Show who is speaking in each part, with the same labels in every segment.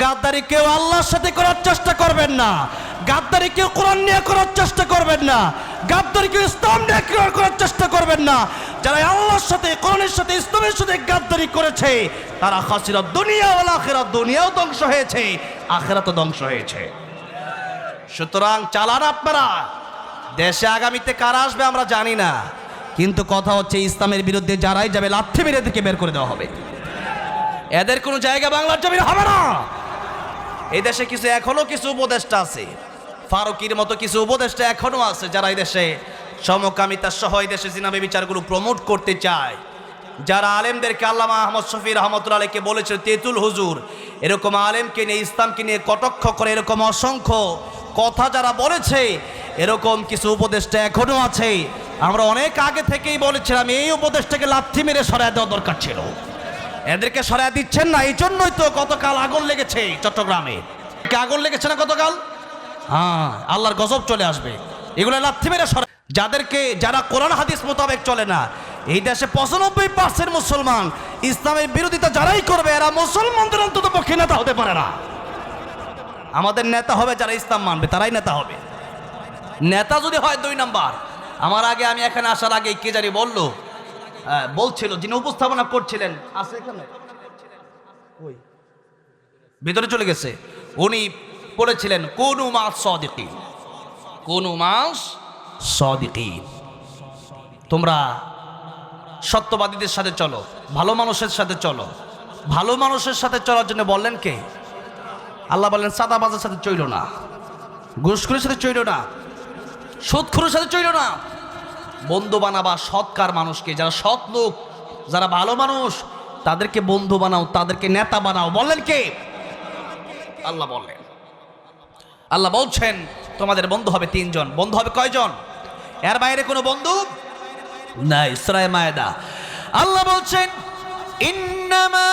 Speaker 1: গাদ্দারি কেউ আল্লাহর সাথে করার চেষ্টা করবেন না। গাদ্দারি কেউ কোরআন নিয়ে করার চেষ্টা করবেন না। গাদ্দারি কেউ ইসলাম নিয়ে করার- চেষ্টা করবেন না। যারা আল্লাহর সাথে, কোরআনের সাথে, ইসলামের সাথে গাদ্দারি করেছে, তারা খাসিরা দুনিয়া ও আখেরাত দুনিয়াও ধ্বংস হয়েছে, আখেরাতও ধ্বংস হয়েছে। সুতরাং চালান আপনারা। দেশে আগামীতে কারা আসবে আমরা জানি না। কিন্তু কথা হচ্ছে, ইসলামের বিরুদ্ধে যারাই যাবে, লাথি মেরে থেকে বের করে দেওয়া হবে। এদের কোনো জায়গা বাংলার জমিন হবে না। এই দেশে কিছু এখনও কিছু উপদেষ্টা আছে। ফারুকির মতো কিছু উপদেষ্টা এখনও আছে যারা এই দেশে সমকামিতা সহ এই দেশে জিনাবে বিচারগুলো প্রমোট করতে চায়। যারা আলেমদেরকে আল্লামা আহমদ শফি রহমতুল্লাহ আলীকে বলেছিল তেতুল হুজুর, এরকম আলেমকে নিয়ে, ইসলামকে নিয়ে কটক্ষ করে, এরকম অসংখ্য কথা যারা বলেছে, এরকম কিছু উপদেষ্টা এখনও আছে। আমরা অনেক আগে থেকেই বলেছিলাম, এই উপদেশটাকে লাথি মেরে সরাই দেওয়া দরকার ছিল। এদেরকে সরাই দিচ্ছেন না, এই জন্যই তো গতকাল আগুন লেগেছে চট্টগ্রামে। আগুন লেগেছে না গতকাল? হ্যাঁ আল্লাহর গজব চলে আসবে। এগুলো লাথি মেরে সরা যাদেরকে, যারা কোরআন হাদিস মোতাবেক চলে না, এই দেশে পঁচানব্বই পার্সেন্ট মুসলমান, ইসলামের বিরোধিতা যারাই করবে, এরা মুসলমানদের অন্তত পক্ষে নেতা হতে পারে না। আমাদের নেতা হবে যারা ইসলাম মানবে, তারাই নেতা হবে। নেতা যদি হয় দুই নাম্বার। আমার আগে, আমি এখানে আসার আগে কে জানি বলল বলছিল, যিনি উপস্থাপনা করছিলেন, আছে এখানে? ওই ভিতরে চলে গেছে। উনি বলেছিলেন, কোন মাস সদিকি কোন মাস সদিকি তোমরা সত্যবাদীদের সাথে চলো, ভালো মানুষের সাথে চলো। ভালো মানুষের সাথে চলার জন্য বললেন কে? আল্লাহ বললেন সাদা সাদাবাজের সাথে চইল না। ঘুষখুরের সাথে চইল না। সুদখুরের সাথে চইল না। বন্ধু বানাবা সৎকার মানুষকে যারা সৎ লোক যারা ভালো মানুষ তাদেরকে বন্ধু বানাও তাদেরকে নেতা বানাও বললেন কে আল্লাহ বললেন আল্লাহ বলছেন তোমাদের বন্ধু হবে তিনজন বন্ধু হবে কয়জন এর বাইরে কোনো বন্ধু না ইসরায় মায়দা আল্লাহ বলছেন ইন্নামা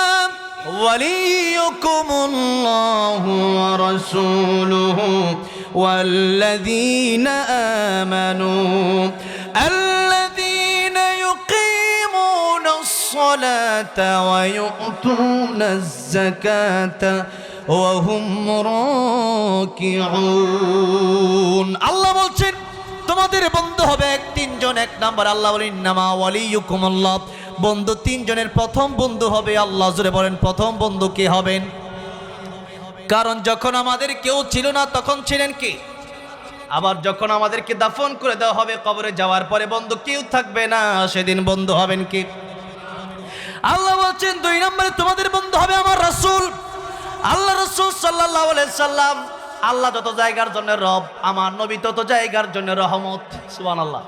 Speaker 1: وليكم الله ورسوله والذين آمنوا الذين يقيمون الصلاة ويؤتون الزكاة وهم راكعون আল্লাহ বলছেন তোমাদের বন্ধু হবে এক তিনজন এক নাম্বার আল্লাহ বলেন নামা ওয়ালিয়ুকুম আল্লাহ বন্ধু তিনজনের প্রথম বন্ধু হবে আল্লাহ জুড়ে বলেন প্রথম বন্ধু কে হবেন কারণ যখন আমাদের কেউ ছিল না তখন ছিলেন কে আবার যখন আমাদেরকে দাফন করে দেওয়া হবে কবরে যাওয়ার পরে বন্ধু কেউ থাকবে না, সেদিন বন্ধু হবেন কে? আল্লাহ বলছেন, দুই নম্বরে তোমাদের বন্ধু হবে আমার রাসূল। আল্লাহ রসুল সাল্লাহ সাল্লাম, আল্লাহ যত জায়গার জন্য রব, আমার নবী তত জায়গার জন্য রহমত। সুবান আল্লাহ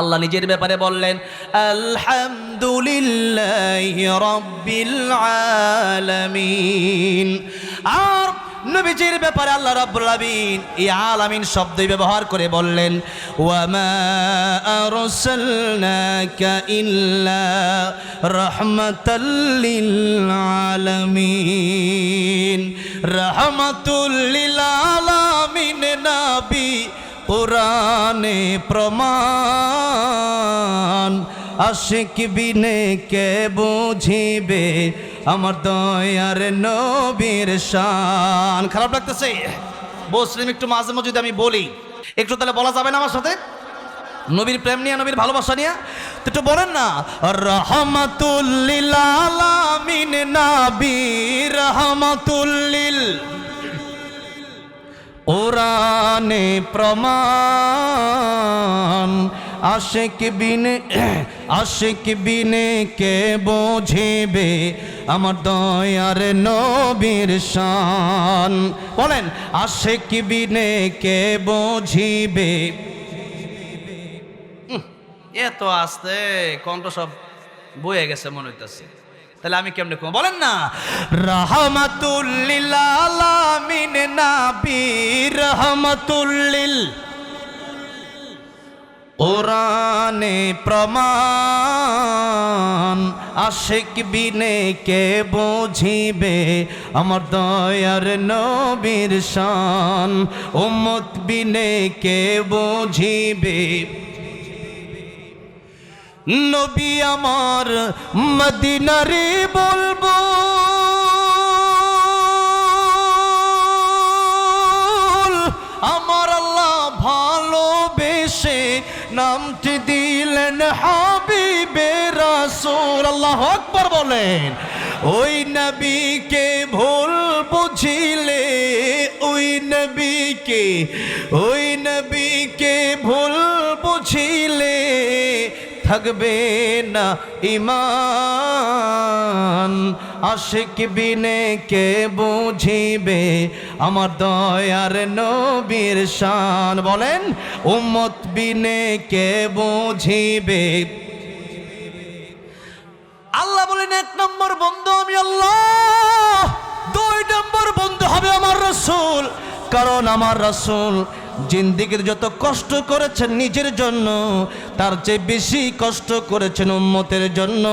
Speaker 1: আল্লাহ নিজের ব্যাপারে বললেন, আলহামদুলিল্লাহ রব্বিল আলামিন। আর নবীজির ব্যাপারে আল্লাহ রাব্বুল আলামিন এই আলামিন শব্দই ব্যবহার করে বললেন, ওয়ামা আরসালনাকা ইল্লা রাহমাতাল লিল আলামিন। রাহমাতুল লিল আলামিন নবী পুরানে প্রমাণ, আশিক বিনে কে বুঝিবে আমার দয়ার নবীর শান। খারাপ লাগতেছে। বসলিম একটু মাঝে মাঝে যদি আমি বলি, একটু তাহলে বলা যাবে না আমার সাথে? নবীর প্রেম নিয়ে, নবীর ভালোবাসা নিয়ে? তো একটু বলেন না। রহমাতুল্লিল আলামিন নবী, রহমাতুল্লিল। ওরানে প্রমাণ। আশেক বিনে আশেক বিনে কে বোঝেবে? আমার দয়ার নবীর শান। বলেন আশেক বিনে কে বোঝিবে? এত আসতে কণ্ঠ সব বয়ে গেছে মনে হইতেছে। তাহলে আমি কেমনে কম? বলেন না। রহমাতুল্লিল আলামিন নাবি রহমাতুল্লিল ওরানে প্রমাণ, আশেক বিনে কে বুঝিবে? আমার দয়ার নবীর শান, উম্মত বিনে কে বুঝিবে? নবী আমার মদিনারে বলব হাবিবে রাসূল আল্লাহু বলেন ওই নবীকে ভুল বুঝিলে ওই নবীকে ওই নবীকে ভুল বুঝিলে থাকবে না ইমান আশিক বিনে কে বুঝিবে? আমার দয়ার নবীর শান। বলেন, উম্মত বিনে কে বুঝিবে? আল্লাহ বলেন, এক নম্বর বন্ধু আমি আল্লাহ, দুই নম্বর বন্ধু হবে আমার রসুল। কারণ আমার রসুল জিন্দিগির যত কষ্ট করেছেন নিজের জন্য, তার চেয়ে বেশি কষ্ট করেছেন উম্মতের জন্য।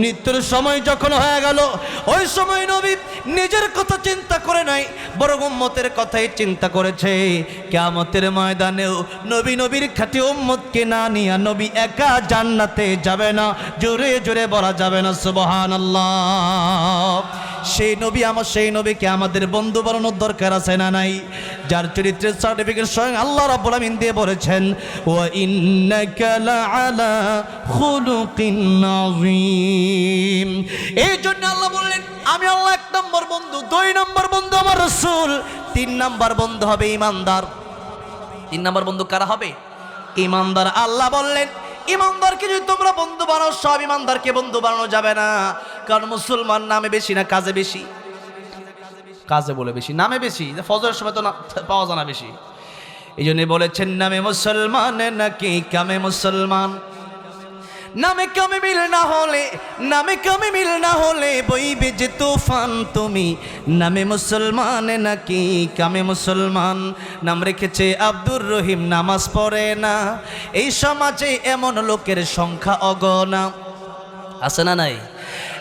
Speaker 1: মৃত্যুর সময় যখন হয়ে গেল, ওই সময় নবী নিজের কথা চিন্তা করে নাই, বরং উম্মতের কথাই চিন্তা করেছে। কেয়ামতের ময়দানেও নবী নবীর খাটি উম্মতকে না নিয়ে নবী একা জান্নাতে যাবে না, জোরে জোরে বলা যাবে না সুবহান সেই নবী আমার সেই নবীকে আমাদের বন্ধু বানানোর দরকার আছে না নাই? যার চরিত্রের সার্টিফিকেট স্বয়ং আল্লাহ রাব্বুল আমিন দিয়ে বলেছেন ইন্নাকা লাআলা খুলুকিন আযীম। এই জন্য আল্লাহ বললেন, আমি আল্লাহ এক নম্বর বন্ধু, দুই নম্বর বন্ধু আমার রাসূল। তিন নম্বর বন্ধু হবে ইমানদার। তিন নম্বর বন্ধু কারা হবে? ইমানদার। আল্লাহ বললেন ইমানদারকে যদি তোমরা বন্ধু বানাও, সব ইমানদারকে বন্ধু বানানো যাবে না। কারণ মুসলমান নামে বেশি না, কাজে বেশি? কাজে বলে বেশি, নামে বেশি? ফজরের সময় তো পাওয়া যায় না বেশি। এই জন্য বলেছেন, নামে মুসলমান নাকি কামে মুসলমান? নামে কামে মিল না হলে, নামে কামে মিল না হলে বইবে যে তুফান তুমি। নামে মুসলমান নাকি কামে মুসলমান? নাম রেখেছে আব্দুর রহিম, নামাজ পড়ে না। এই সমাজে এমন লোকের সংখ্যা অগণা। আছে না নাই?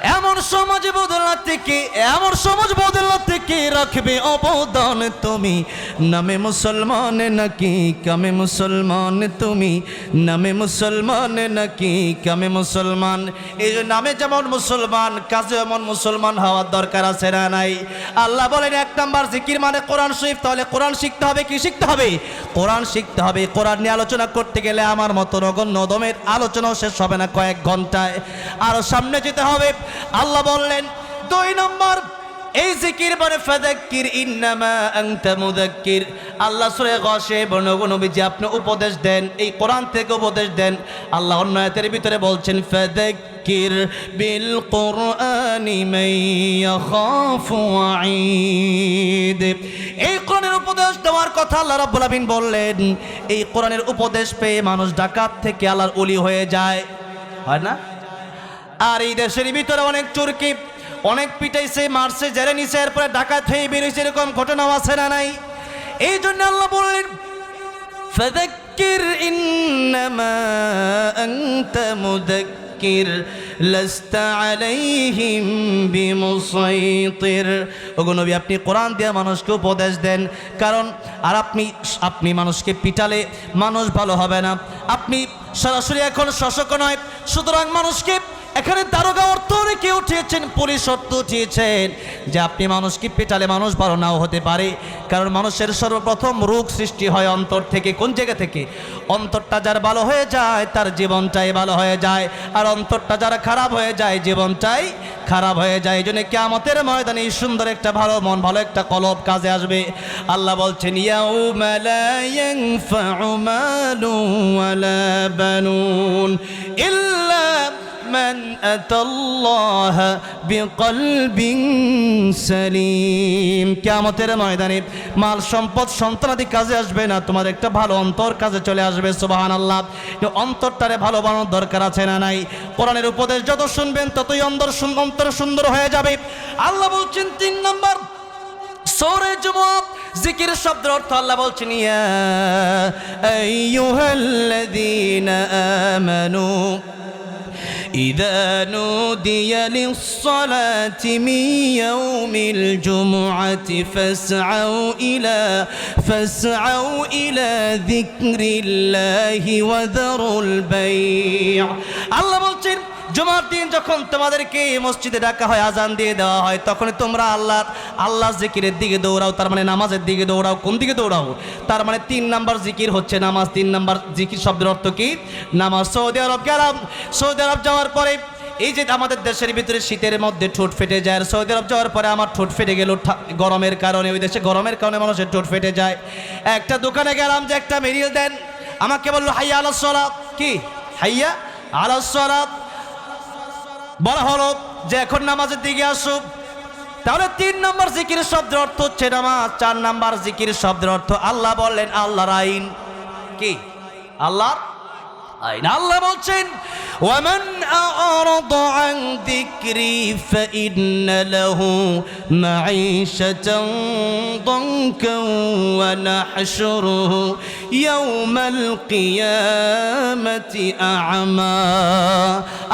Speaker 1: এমন সমাজ বদলা থেকে, এমন সমাজ বদলা থেকে রাখবে অবদান তুমি। নামে মুসলমান নাকি, কামে মুসলমান তুমি। নামে মুসলমান নাকি, কামে মুসলমান। এই যে নামে যেমন মুসলমান, কাজে এমন মুসলমান হওয়ার দরকার আছে না নাই? আল্লাহ বলেন এক নাম্বার জিকির মানে কোরআন শরীফ, তাহলে কোরআন শিখতে হবে, কি শিখতে হবে? কোরআন শিখতে হবে, কোরআন নিয়ে আলোচনা করতে গেলে আমার মতো নগণ্য দমের আলোচনাও শেষ হবে না কয়েক ঘন্টায়। আরও সামনে যেতে হবে। আল্লাহ বললেন, দুই নম্বর, এই জিকির মানে ফাদাক্কির ইন্নামা আনতা মুদাক্কির আল্লাহ সূরা গাশে বর্ণগণ নবীজি আপনি উপদেশ দেন, এই কোরআন থেকে উপদেশ দেন। আল্লাহ অন্য আয়াতের ভিতরে বলছেন ফাদাক্কির বিল কুরআনি ইয়াখাফু ওয়াঈদ এই কোরআনের উপদেশ দেওয়ার কথা আল্লাহ রাব্বুল আমিন বললেন, এই কোরআনের উপদেশ পেয়ে মানুষ ডাকাত থেকে আল্লাহর ওলি হয়ে যায়। হয় না? আর এই দেশের ভিতরে অনেক চোরকে অনেক পিটাইছে মারছে জেলে নিছে এরপরে ডাকাত হয়ে বেরিয়েছে এরকম ঘটনাও আছে না নাই এই জন্য আল্লাহ বললেন فذكر إنما أنت مذكر لست عليهم بمسيطر ওগো নবী আপনি কোরআন দিয়ে মানুষকে উপদেশ দেন কারণ আর আপনি আপনি মানুষকে পিটালে মানুষ ভালো হবে না আপনি সরাসরি এখন শাসক নয় সুতরাং মানুষকে এখানে দারোগা অর্থ অনেকে উঠিয়েছেন? পুলিশ অর্থ উঠিয়েছেন। যে আপনি মানুষকে পেটালে মানুষ ভালো নাও হতে পারে? কারণ মানুষের সর্বপ্রথম রোগ সৃষ্টি হয় অন্তর থেকে। কোন জায়গা থেকে? অন্তরটা যার ভালো হয়ে যায়, তার জীবনটাই ভালো হয়ে যায়। আর অন্তরটা যারা খারাপ হয়ে যায়, জীবনটাই খারাপ হয়ে যায়। এই জন্য কেমতের ময়দানে সুন্দর একটা ভালো মন, ভালো একটা কলব কাজে আসবে। আল্লাহ বলছেন ইল্লা من أتى الله بقلب سليم কেয়ামতের ময়দানে মাল সম্পদ সন্তানাদি কাজে আসবে না তোমার একটা ভালো অন্তর কাজে চলে আসবে সুবাহান আল্লাহ অন্তরটারে ভালো বানানোর দরকার আছে না নাই কোরআনের উপদেশ যত শুনবেন ততই অন্তর সুন- অন্তর সুন্দর হয়ে যাবে আল্লাহ বলছেন তিন নম্বর সৌরে জুমুয়াত জিকির শব্দের অর্থ আল্লাহ বলছেন ইয়া আইয়ুহাল্লাযীনা আমানু إذا نودي للصلاة من يوم الجمعة فاسعوا إلى فاسعوا إلى ذكر الله وذروا البيع. الله জুমার দিন যখন তোমাদেরকে মসজিদে ডাকা হয়, আজান দিয়ে দেওয়া হয় তখন তোমরা আল্লাহ আল্লাহ জিকিরের দিকে দৌড়াও, তার মানে নামাজের দিকে দৌড়াও। কোন দিকে দৌড়াও? তার মানে তিন নাম্বার জিকির হচ্ছে নামাজ, তিন নাম্বার জিকির শব্দের অর্থ কি? নামাজ। সৌদি আরব গেলাম। সৌদি আরব যাওয়ার পরে, এই যে আমাদের দেশের ভিতরে শীতের মধ্যে ঠোঁট ফেটে যায়, আর সৌদি আরব যাওয়ার পরে আমার ঠোঁট ফেটে গেল গরমের কারণে। ওই দেশে গরমের কারণে মানুষের ঠোঁট ফেটে যায়। একটা দোকানে গেলাম যে একটা মেরিল দেন। আমাকে বলল, হাইয়া আলাস সলাপ কি? হাইয়া আলাস সলাপ বলা হলো যে এখন নামাজের দিকে আসুক। তাহলে তিন নম্বর জিকির শব্দের অর্থ হচ্ছে নামাজ, চার নম্বর জিকির শব্দের অর্থ আল্লাহ বললেন, আল্লাহর আইন। কি? আল্লাহর আইন। আল্লাহ বলছেন, ওয়ামান ফাইন্ন লাহু মাঈশাতান দানকান ওয়া নাহশুরুহু ইয়াওমাল কিয়ামাতি আ'মা।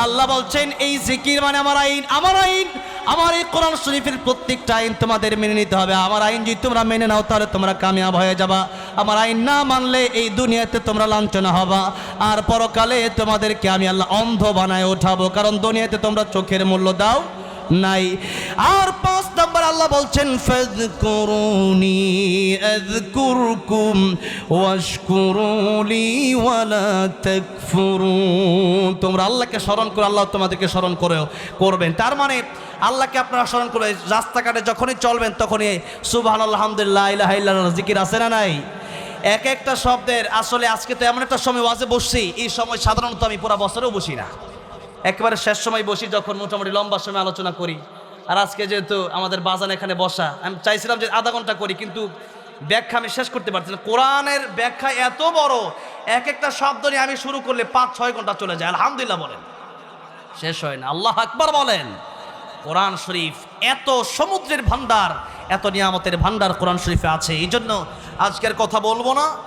Speaker 1: আল্লাহ বলছেন, এই জিকির মানে আমার আইন আমার আইন আমার এই কোরআন শরীফের প্রত্যেকটা আইন তোমাদের মেনে নিতে হবে। আমার আইন যদি তোমরা মেনে নাও, তাহলে তোমরা কামিয়াব হয়ে যাবা। আমার আইন না মানলে এই দুনিয়াতে তোমরা লাঞ্ছনা হবা। আর পরকালে তোমাদেরকে আমি আল্লাহ অন্ধ বানায় ওঠাবো। কারণ দুনিয়াতে তোমরা চোখের মূল্য দাও নাই। আর পাঁচ নম্বর আল্লাহ বলছেন, ফাযকুরুনি, আযকুরকুম, ওয়াশকুরুলি ওয়ালা তাকফুরুন। তোমরা আল্লাহকে স্মরণ করো, আল্লাহ তোমাদেরকে স্মরণ করে, করবেন। তার মানে আল্লাহকে আপনারা স্মরণ করবেন রাস্তাঘাটে যখনই চলবেন তখনই সুবহান আলহামদুলিল্লাহ ইলাহা ইল্লাল্লাহ জিকির আছে না নাই? এক একটা শব্দের, আসলে আজকে তো এমন একটা সময় ওয়াজে বসছি, এই সময় সাধারণত আমি পুরো বছরেও বসি না। একেবারে শেষ সময় বসি যখন মোটামুটি লম্বা সময় আলোচনা করি। আর আজকে যেহেতু আমাদের বাজান এখানে বসা, আমি চাইছিলাম যে আধা ঘণ্টা করি, কিন্তু ব্যাখ্যা আমি শেষ করতে পারছি না। কোরআনের ব্যাখ্যা এত বড় এক একটা শব্দ নিয়ে আমি শুরু করলে পাঁচ, ছয় ঘণ্টা চলে যায়। আলহামদুলিল্লাহ বলেন। শেষ হয় না। আল্লাহ আকবার বলেন, কোরআন শরীফ এত সমুদ্রের ভান্ডার এত নিয়ামতের ভান্ডার কোরআন শরীফে আছে। এই জন্য আজকের কথা বলব না।